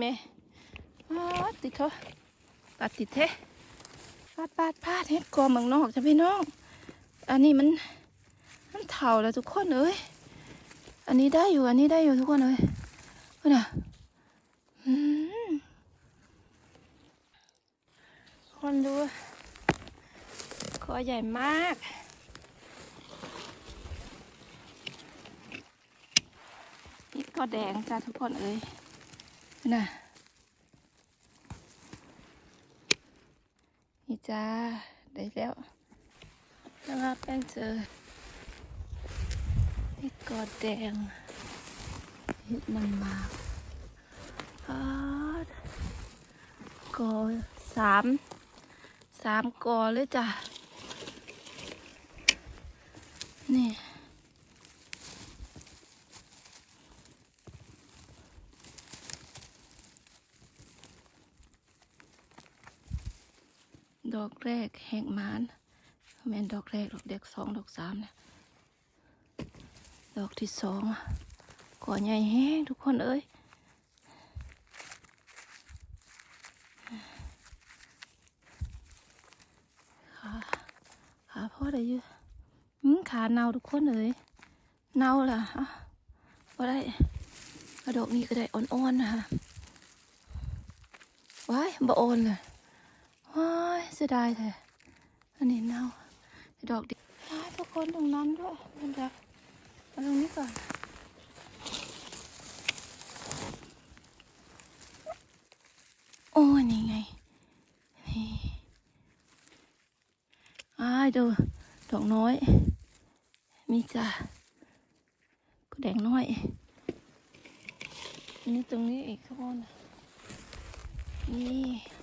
แม่อ้าติดเถอตัดติดเทะปาดปาดปาดเฮ็ดกอเมืองนอกจะพี่น้อง อันนี้มันมันเถ่าแล้วทุกคนเอ้ยอันนี้ได้อยู่อันนี้ได้อยู่ทุกคนเอ้ยเพื่อนอะอืมคนดูคอใหญ่มากนี่ก็แดงจ้าทุกคนเอ้ย น่ะนี่จ้า ได้แล้วแล้วก็แป้งเจอนี่ก็แดงเห็ดน้ำมาออกอสาม สามกอเลยจ้ะ นี่ อกแรกแหกมานแม่นดอกแรกดอกเด็กสองดอกสามเนี่ยดอกที่สองก่อใหญ่แห้งทุกคนเอ้ยขาขาพ่อได้ยืมขาเนาทุกคนเอ้ยเนาล่ะอะว่าได้กระดกนี้ก็ได้อ่อนๆนะคะว้ายบ่อ่อนเลยว้าย เสียดายแท้อันนี้เน่าดอกดิทุกคนตรงนั้นด้วยมันจะเอาตรงนี้ก่อนโอ้นี่ไงนี่อ้ายดูดอกน้อย มีจ้ะก็แดงน้อยอันนี้ตรงนี้อีกทุกคนนี่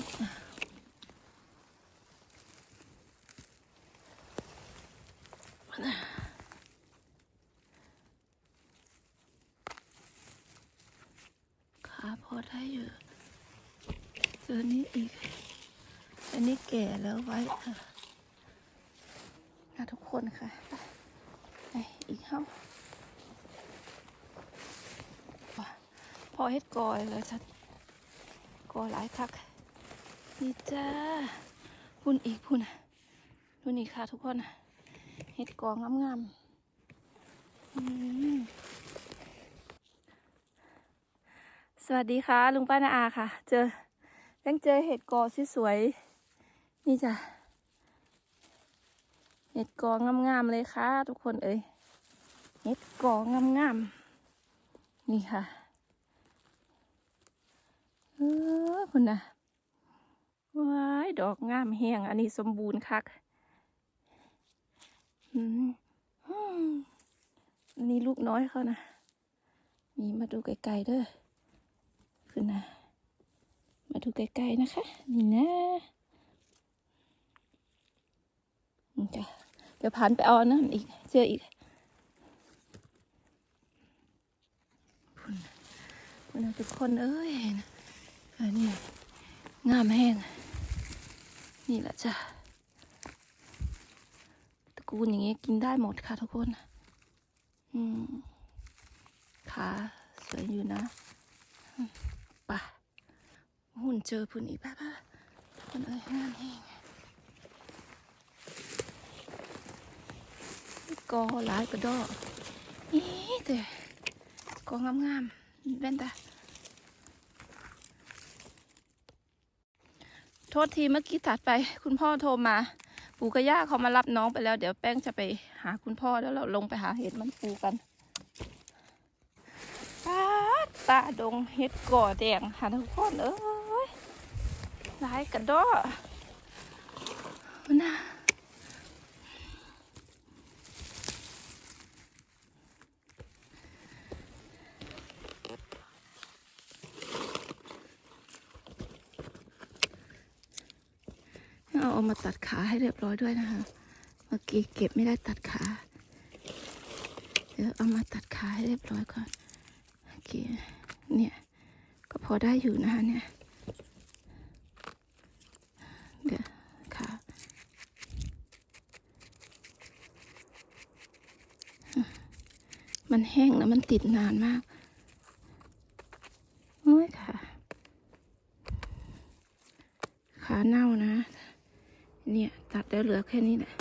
ขาพอได้อยู่เจอนี้อีก อันนี้แก่แล้วไว้ค่ะนะทุกคนค่ะ ไปอีกห้องพอเฮ็ดกอยเลยฉันกอหลายคัก นี่จ้าพุ่นอีกพุ่นพุ่นอีกค่ะทุกคนเห็ดกองงามๆสวัสดีค่ะ ลุงป้านาอาค่ะ เจอยังเจอเห็ดกอสวยๆนี่จ้ะเห็ดกองงามๆเลยค่ะ ทุกคนเอ้ยเห็ดกองงามๆนี่ค่ะเออคุณนะ ว้ายดอกงามแห้งอันนี้สมบูรณ์คักอืมอืมอันนี้ลูกน้อยเขานะนี่มาดูไกลๆเด้อคือนะมาดูไกลๆนะคะ นี่นะจ้ะเดี๋ยวผ่านไปเอาอันนะอีกเจออีกพุ่นพุ่นะทุกคนเอ้ยอันนี้งามแห้ง นี่แหละจ้ะตระกูลอย่างเงี้ยกินได้หมดค่ะทุกคน อืมขาสวยอยู่นะป่ะหุ่นเจอพุ่นอีกป่ะป่ะคนเอ้ยงามแห้งกอหลายกระดอกนี่แต่กองามๆแว่นตา โทษทีเมื่อกี้ตัดไป คุณพ่อโทรมา ปู่กับย่าเขามารับน้องไปแล้ว เดี๋ยวแป้งจะไปหาคุณพ่อแล้วเราลงไปหาเห็ดมันปูกันตาตาดงเห็ดก่อแดงหาทุกคนเอ้ยหลายกระดอนะ เอาเอามาตัดขาให้เรียบร้อยด้วยนะคะ เมื่อกี้เก็บไม่ได้ตัดขา เดี๋ยวเอามาตัดขาให้เรียบร้อยก่อนโอเคเนี่ยก็พอได้อยู่นะคะเนี่ย เดี๋ยวขามันแห้งแล้วมันติดนานมากเฮ้ยค่ะ ขาเน่านะ เนี่ยตัดแล้วเหลือแค่นี้แหละ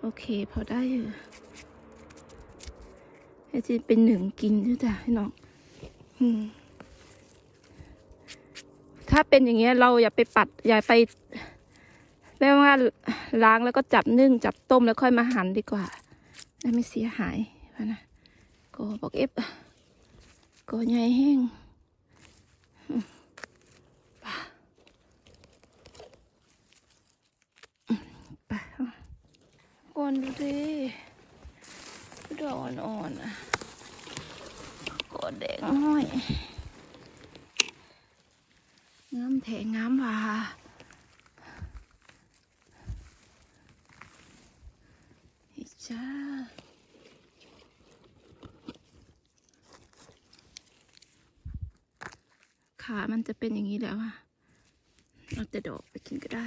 โอเค พอได้อยู่ไอ้ที่เป็นหนึ่งกินด้วยจ้ะน้องถ้าเป็นอย่างเงี้ยเราอย่าไปปัด อย่าไปเรียกว่าล้างแล้วก็จับนึ่ง จับต้มแล้วค่อยมาหั่นดีกว่าได้ไม่เสียหายนะก็บอกเอฟก็ใหญ่แห้งอืมไปอืมไปเอา อนดูดิดอกอ่อนๆอะกอแดงห้อยงามแถงงามว่าอีจ้าขามันจะเป็นอย่างนี้แล้วอะเราจะดอกไปกินก็ได้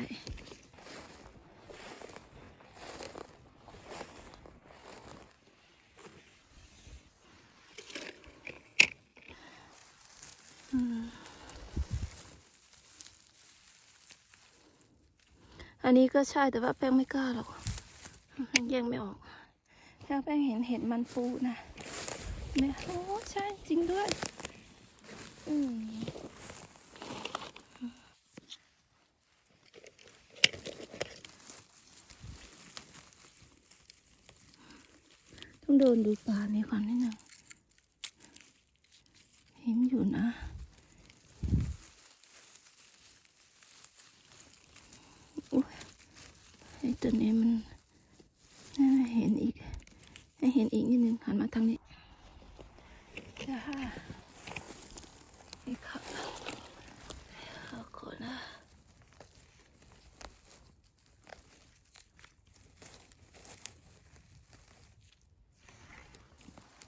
อันนี้ก็ใช่แต่ว่าแป้งไม่กล้าหรอกมันแยกไม่ออกถ้าแป้งเห็นเห็ดมันปูนะไม่โอ้ใช่จริงด้วย อืมต้องเดินดูป่านี้ก่อนนิดนึงเห็นอยู่นะ ไอ้ตัวนี้มันน่าเห็นอีก ให้เห็นอีกนิดนึงหัน มาทางนี้ค่ะนี่ค่ะขอบคุณนะ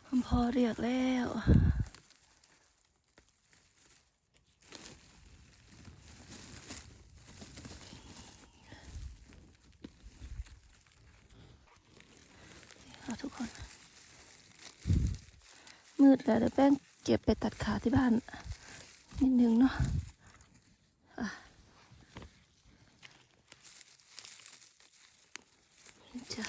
คุณพอเรียกแล้ว เอาทุกคน มืดแล้วเดี๋ยวแป้งเก็บไปตัดขาที่บ้าน นิดนึงเนาะอะนี่จ้ะ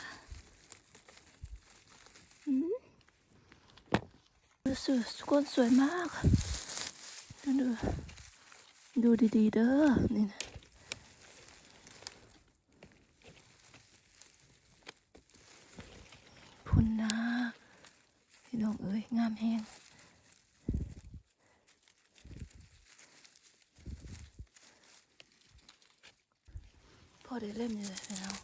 ดูสวยทุกนสวยมากดูดูดูดีๆเด้อนี่นะ พุ่นนะ พี่น้องเอ้ยงามแห้งพอได้เล่มอยู่เลยพี่น้อง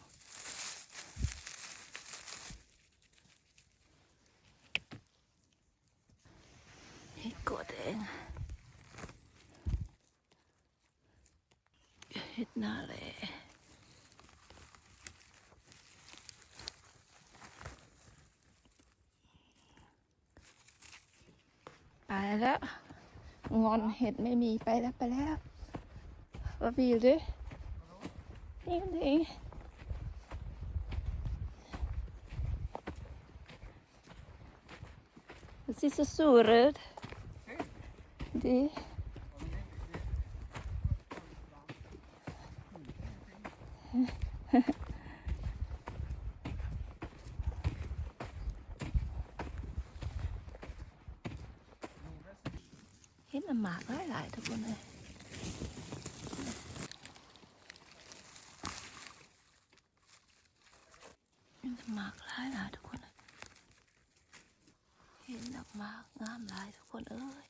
เห็ดกดแดงเห็ดหน้าแหละ แล้ว งอนเห็ดไม่มีไปแล้วไปแล้วว่ามีอยู่ดินี่มันเองสิสสูรดดิเห็นมันหมาก หลายๆทุกคนเลยเห็นมันหมากหลายทุกคนเลยเห็นดอกหมากงามหลายทุกคนเอ้ย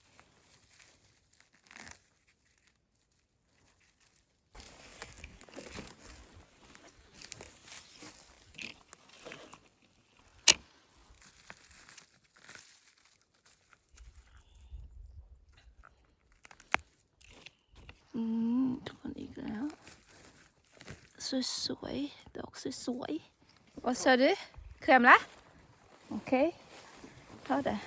också soj. Det är också soj. Vad sa du? Kremla? Okej. Okay. Ta det.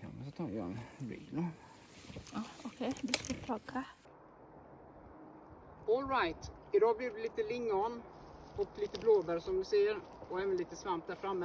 Jag måste ta och göra en bild då. okej. Du ska plocka. Alright. Idag blir det lite lingon och lite blåbär som du ser och även lite svamp där framme.